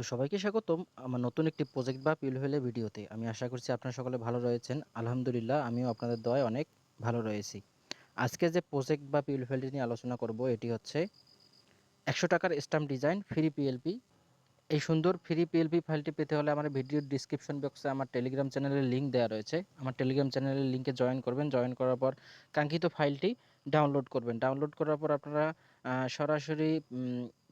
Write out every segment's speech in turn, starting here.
তো সবাইকে স্বাগতম আমার নতুন একটি প্রজেক্ট বা পিল হলে ভিডিওতে। আমি আশা করছি আপনারা সকলে ভালো রয়েছেন। আলহামদুলিল্লাহ, আমিও আপনাদের দয় অনেক ভালো রয়েছি। আজকে যে প্রজেক্ট বা পিল ফেলটি নিয়ে আলোচনা করব, এটি হচ্ছে একশো টাকার স্টাম্প ডিজাইন ফ্রি পিএলপি এই সুন্দর ফ্রি পিএলপি ফাইলটি পেতে হলে আমার ভিডিওর ডিসক্রিপশন বক্সে আমার টেলিগ্রাম চ্যানেলের লিঙ্ক দেওয়া রয়েছে। আমার টেলিগ্রাম চ্যানেলের লিঙ্কে জয়েন করবেন। জয়েন করার পর কাঙ্ক্ষিত ফাইলটি ডাউনলোড করবেন। ডাউনলোড করার পর আপনারা সরাসরি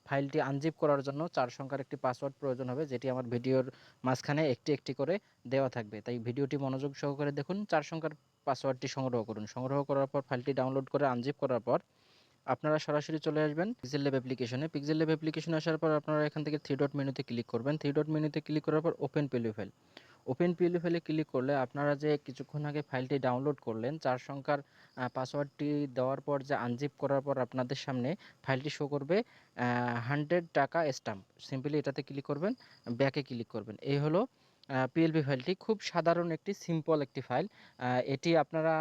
ফাইলটি আনজিপ করার জন্য চার সংখ্যার একটি পাসওয়ার্ড প্রয়োজন হবে, যেটি আমার ভিডিওর মাঝখানে একটি একটি করে দেওয়া থাকবে। তাই ভিডিওটি মনোযোগ সহকারে দেখুন, চার সংখ্যার পাসওয়ার্ডটি সংগ্রহ করুন। সংগ্রহ করার পর ফাইলটি ডাউনলোড করে আনজিপ করার পর আপনারা সরাসরি চলে আসবেন পিক্সেল ল্যাব অ্যাপ্লিকেশনে পিক্সেল ল্যাব অ্যাপ্লিকেশনে আসার পর আপনারা এখান থেকে থ্রি ডট মেনুতে ক্লিক করবেন। থ্রি ডট মেনুতে ক্লিক করার পর ওপেন পেলিও ফাইল ওপেন পিএলই ফাইলে ক্লিক করলে আপনারা যে কিছুক্ষণ আগে ফাইলটি ডাউনলোড করলেন চার সংখ্যার পাসওয়ার্ডটি দেওয়ার পর যে আনজিপ করার পর আপনাদের সামনে ফাইলটি শো করবে হান্ড্রেড টাকা স্ট্যাম্প সিম্পলি এটাতে ক্লিক করবেন ব্যাকে ক্লিক করবেন। এই হলো পিএলপি ফাইলটি খুব সাধারণ একটি সিম্পল একটি ফাইল এটি আপনারা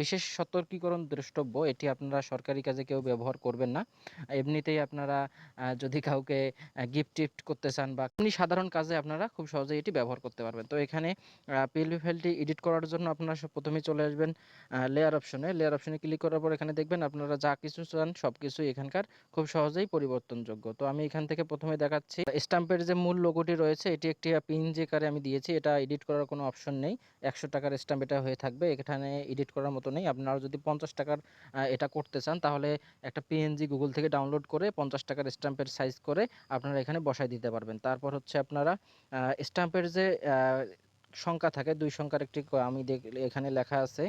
বিশেষ সতর্কীকরণ দ্রষ্টব্য, এটি আপনারা সরকারি কাজে কেউ ব্যবহার করবেন না। এমনিতেই আপনারা যদি কাউকে গিফট টিফট করতে চান বা এমনি সাধারণ কাজে আপনারা খুব সহজেই এটি ব্যবহার করতে পারবেন। তো এখানে পিএলপি ফাইলটি এডিট করার জন্য আপনারা প্রথমে চলে আসবেন লেয়ার অপশনে লেয়ার অপশনে ক্লিক করার পর এখানে দেখবেন আপনারা যা কিছু চান, সব কিছুই এখানকার খুব সহজেই পরিবর্তনযোগ্য। তো আমি এখান থেকে প্রথমে দেখাচ্ছি। স্টাম্পের যে মূল লোগোটি রয়েছে, এটি একটি পিন যে আকারে আমি দিয়েছি, এটা এডিট করার কোনো অপশন নেই। একশো টাকার স্ট্যাম্প এটা হয়ে থাকবে, এখানে এডিট করার মতো নেই। আপনারা যদি পঞ্চাশ টাকার এটা করতে চান, তাহলে একটা পিএনজি গুগল থেকে ডাউনলোড করে পঞ্চাশ টাকার স্ট্যাম্পের সাইজ করে আপনারা এখানে বসায় দিতে পারবেন। তারপর হচ্ছে আপনারা স্ট্যাম্পের যে সংখ্যা থাকে, দুই সংখ্যার একটি, আমি এখানে লেখা আছে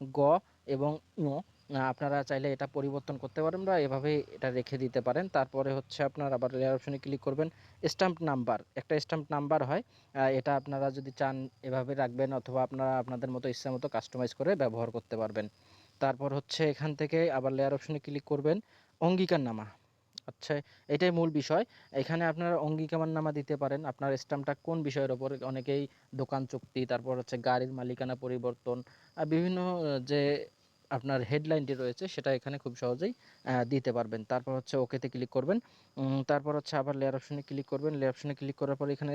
গ এবং ঙ আপনারা চাইলে এটা পরিবর্তন করতে পারেন বা এভাবে এটা রেখে দিতে পারেন। তারপরে হচ্ছে আপনার আবার লেয়ার অপশনে ক্লিক করবেন স্ট্যাম্প নাম্বার একটা স্ট্যাম্প নাম্বার হয় এটা আপনারা যদি চান এভাবে রাখবেন অথবা আপনারা আপনাদের মতো ইচ্ছা মতো কাস্টমাইজ করে ব্যবহার করতে পারবেন। তারপর হচ্ছে এখান থেকে আবার লেয়ার অপশনে ক্লিক করবেন অঙ্গীকার নামা। আচ্ছা এটাই মূল বিষয়। এখানে আপনারা অঙ্গীকারনামা দিতে পারেন। আপনার স্ট্যাম্পটা কোন বিষয়ের ওপর? অনেকেই দোকান চুক্তি, তারপর হচ্ছে গাড়ির মালিকানা পরিবর্তন আর বিভিন্ন, যে আপনার হেডলাইনটি রয়েছে, সেটা এখানে খুব সহজেই দিতে পারবেন। তারপর হচ্ছে ওকেতে ক্লিক করবেন। তারপর হচ্ছে আবার লেয়ার অপশনে ক্লিক করবেন। লেয়ার অপশনে ক্লিক করার পর এখানে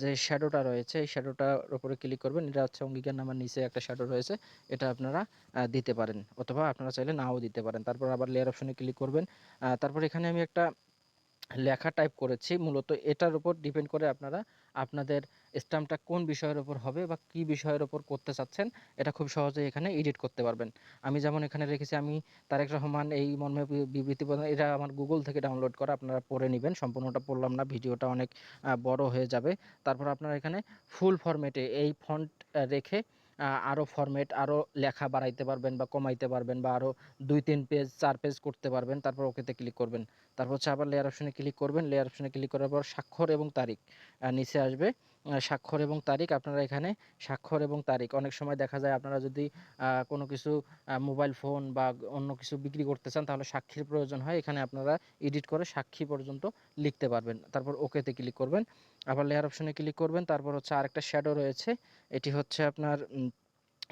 যে শ্যাডোটা রয়েছে, এই শ্যাডোটার উপরে ক্লিক করবেন। এটা হচ্ছে অঙ্গীকার নামার নিচে একটা শ্যাডো রয়েছে, এটা আপনারা দিতে পারেন। অথবা আপনারা চাইলে নাও দিতে পারেন। তারপর আবার লেয়ার অপশনে ক্লিক করবেন। তারপর এখানে আমি একটা লেখা টাইপ করেছি। মূলত এটার উপর ডিপেন্ড করে আপনারা আপনাদের স্ট্যাম্পটা কোন বিষয়ের ওপর হবে বা কি বিষয়ের ওপর করতে চাচ্ছেন, এটা খুব সহজেই এখানে এডিট করতে পারবেন। আমি যেমন এখানে রেখেছি, আমি তারেক রহমান, এই মর্মে বিবৃতি প্রদান, এটা আমার গুগল থেকে ডাউনলোড করা, আপনারা পড়ে নেবেন। সম্পূর্ণটা পড়লাম না, ভিডিওটা অনেক বড় হয়ে যাবে। তারপর আপনারা এখানে ফুল ফরম্যাটে এই ফন্ট রেখে আরও ফরম্যাট আরও লেখা বাড়াইতে পারবেন বা কমাইতে পারবেন বা আরও দুই, তিন পেজ চার পেজ করতে পারবেন। তারপর ওকেতে ক্লিক করবেন। তারপর হচ্ছে আবার লেয়ার অপশনে ক্লিক করবেন। লেয়ার অপশনে ক্লিক করার পর স্বাক্ষর এবং তারিখ নিচে আসবে। স্বাক্ষর এবং তারিখ আপনারা এখানে স্বাক্ষর এবং তারিখ। অনেক সময় দেখা যায় আপনারা যদি কোনো কিছু মোবাইল ফোন বা অন্য কিছু বিক্রি করতে চান, তাহলে সাক্ষীর প্রয়োজন হয়। এখানে আপনারা এডিট করে সাক্ষী পর্যন্ত লিখতে পারবেন। তারপর ওকেতে ক্লিক করবেন। আবার লেয়ার অপশনে ক্লিক করবেন। তারপর হচ্ছে আরেকটা শ্যাডো রয়েছে। এটি হচ্ছে আপনার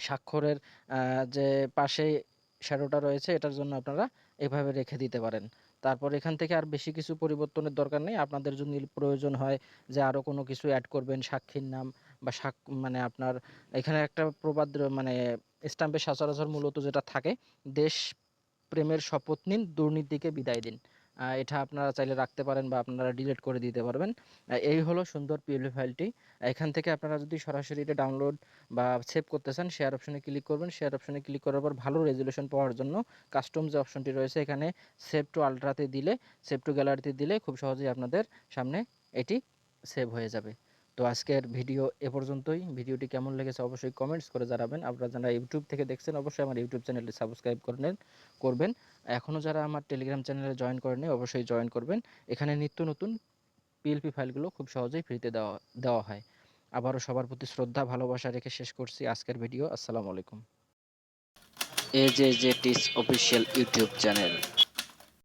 স্বাক্ষরের যে পাশে শ্যাডোটা রয়েছে, এটার জন্য আপনারা এভাবে রেখে দিতে পারেন। তারপর এখান থেকে আর বেশি কিছু পরিবর্তনের দরকার নেই। আপনাদের যদি প্রয়োজন হয় যে আরও কোনো কিছু অ্যাড করবেন, সাক্ষীর নাম বা সাক মানে আপনার এখানে একটা প্রবাদ মানে স্টাম্পে সচরাচর মূলত যেটা থাকে, দেশ প্রেমের শপথ নিন, দুর্নীতিকে বিদায় দিন। এটা আপনারা চাইলে রাখতে পারেন বা আপনারা ডিলিট করে দিতে পারবেন। এই হলো সুন্দর পিএলপি ফাইলটি এখান থেকে আপনারা যদি সরাসরি এটা ডাউনলোড বা সেভ করতে চান শেয়ার অপশনে ক্লিক করবেন। শেয়ার অপশনে ক্লিক করার পর ভালো রেজুলেশন পাওয়ার জন্য কাস্টম যে অপশনটি রয়েছে, এখানে সেভ টু আলট্রাতে দিলে সেভ টু গ্যালারিতে দিলে খুব সহজেই আপনাদের সামনে এটি সেভ হয়ে যাবে। তো আজকের ভিডিও এ পর্যন্তই। ভিডিওটি কেমন লেগেছে অবশ্যই কমেন্টস করে জানাবেন। আপনারা যারা ইউটিউব থেকে দেখছেন, অবশ্যই আমার ইউটিউব চ্যানেলটি সাবস্ক্রাইব করে নেন, করবেন। এখনও যারা আমার টেলিগ্রাম চ্যানেলে জয়েন করেনি অবশ্যই জয়েন করবেন। এখানে নিত্য নতুন পিএলপি ফাইলগুলো খুব সহজেই ফ্রিতে দেওয়া দেওয়া হয়। আবারও সবার প্রতি শ্রদ্ধা, ভালোবাসা রেখে শেষ করছি আজকের ভিডিও। আসসালামু আলাইকুম। এ জে জে টিস অফিসিয়াল ইউটিউব চ্যানেল